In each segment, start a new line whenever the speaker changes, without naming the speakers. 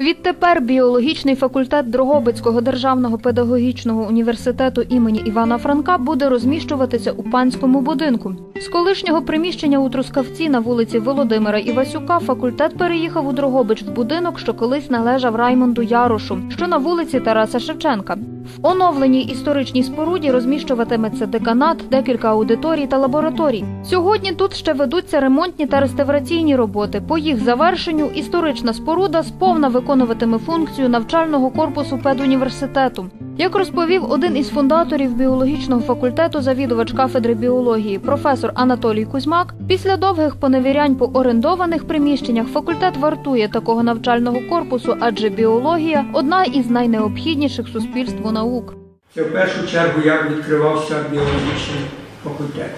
Відтепер біологічний факультет Дрогобицького державного педагогічного університету імені Івана Франка буде розміщуватися у панському будинку. З колишнього приміщення у Трускавці на вулиці Володимира Івасюка факультет переїхав у Дрогобич в будинок, що колись належав Раймонду Ярошу, що на вулиці Тараса Шевченка. В оновленій історичній споруді розміщуватиметься деканат, декілька аудиторій та лабораторій. Сьогодні тут ще ведуться ремонтні та реставраційні роботи. По їх завершенню історична споруда сповна виконуватиме функцію навчального корпусу педуніверситету. Як розповів один із фундаторів біологічного факультету, завідувач кафедри біології, професор Анатолій Кузьмак, після довгих поневірянь по орендованих приміщеннях факультет вартує такого навчального корпусу, адже біологія одна із найнеобхідніших суспільству наук.
Це в першу чергу як відкривався біологічний факультет.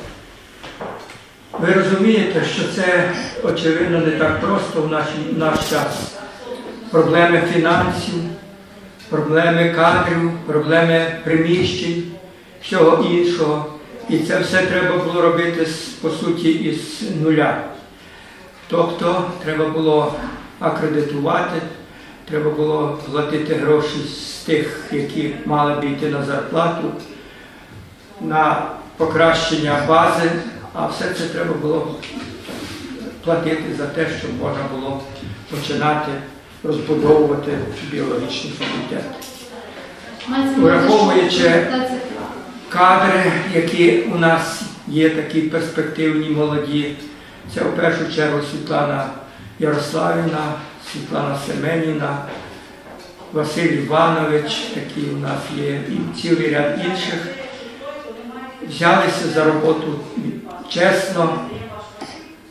Ви розумієте, що це очевидно не так просто в наш, в наш час. Проблеми фінансів, проблеми кадрів, проблеми приміщень, всього іншого. І це все треба було робити по суті із нуля. Тобто треба було акредитувати, треба було платити гроші з тих, які мали б йти на зарплату, на покращення бази, а все це треба було платити за те, щоб можна було починати розбудовувати біологічний факультет. Враховуючи кадри, які у нас є такі перспективні молоді. Це в першу чергу Світлана Ярославівна, Світлана Семеніна, Василь Іванович, такі у нас є, і цілий ряд інших. Взялися за роботу чесно,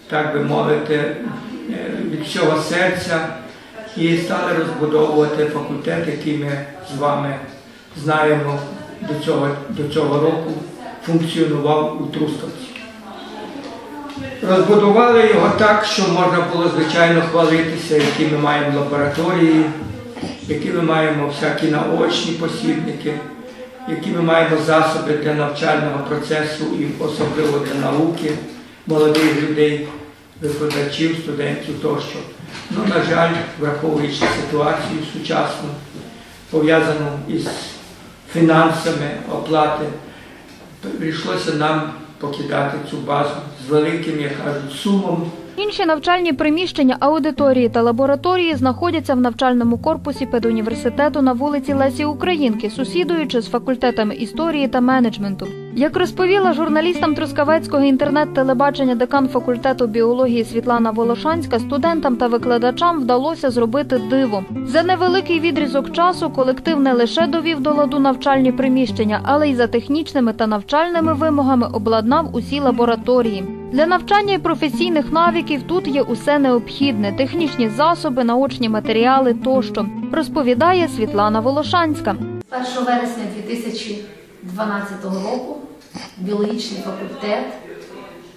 так би мовити, е, від всього серця і стали розбудовувати факультет, який ми з вами знаємо до цього, до цього року функціонував у Трускавці. Розбудували його так, що можна було, звичайно, хвалитися, які ми маємо лабораторії, які ми маємо всякі наочні посібники, які ми маємо засоби для навчального процесу і особливо для науки, молодих людей, викладачів, студентів тощо. Ну, на жаль, враховуючи ситуацію сучасну, пов'язану із фінансами оплати, прийшлося нам покидати цю базу з великим, як кажуть, сумом.
Інші навчальні приміщення, аудиторії та лабораторії знаходяться в навчальному корпусі педуніверситету на вулиці Лесі Українки, сусідуючи з факультетами історії та менеджменту. Як розповіла журналістам Трускавецького інтернет-телебачення декан факультету біології Світлана Волошанська, студентам та викладачам вдалося зробити диво. За невеликий відрізок часу колектив не лише довів до ладу навчальні приміщення, але й за технічними та навчальними вимогами обладнав усі лабораторії. Для навчання і професійних навиків тут є усе необхідне: технічні засоби, наочні матеріали тощо, розповідає Світлана Волошанська.
1 вересня 2012 року біологічний факультет,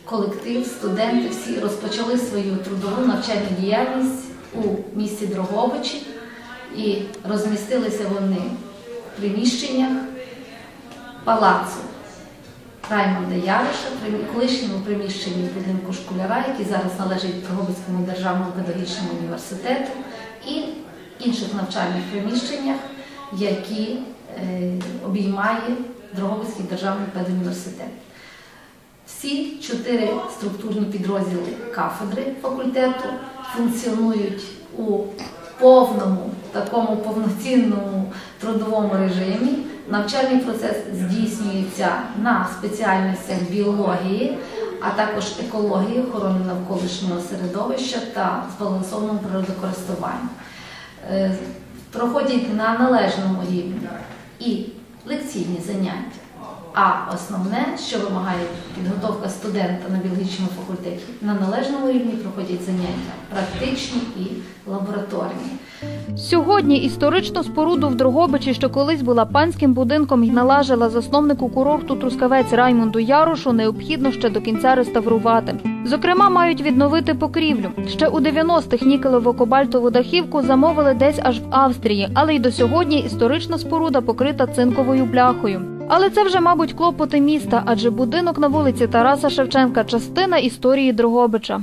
колектив, студенти всі розпочали свою трудову навчальну діяльність у місті Дрогобичі. І розмістилися вони в приміщеннях палацу Раймонда Яриша, колишньому приміщенні будинку школяра, який зараз належить Дрогобицькому державному педагогічному університету, і інших навчальних приміщеннях, які е, обіймає Дрогобицький державний педуніверситет. Всі чотири структурні підрозділи кафедри факультету функціонують у повному, такому повноцінному трудовому режимі. Навчальний процес здійснюється на спеціальностях біології, а також екології, охорони навколишнього середовища та збалансованому природокористуванню. Е, Проходять на належному рівні і лекційні заняття. А основне, що вимагає підготовка студента на біологічному факультеті, на належному рівні проходять заняття практичні і лабораторні.
Сьогодні історичну споруду в Дрогобичі, що колись була панським будинком і належала засновнику курорту Трускавець Раймонду Ярошу, необхідно ще до кінця реставрувати. Зокрема, мають відновити покрівлю. Ще у 90-х нікелево-кобальтову дахівку замовили десь аж в Австрії, але й до сьогодні історична споруда покрита цинковою бляхою. Але це вже, мабуть, клопоти міста, адже будинок на вулиці Тараса Шевченка частина історії Дрогобича.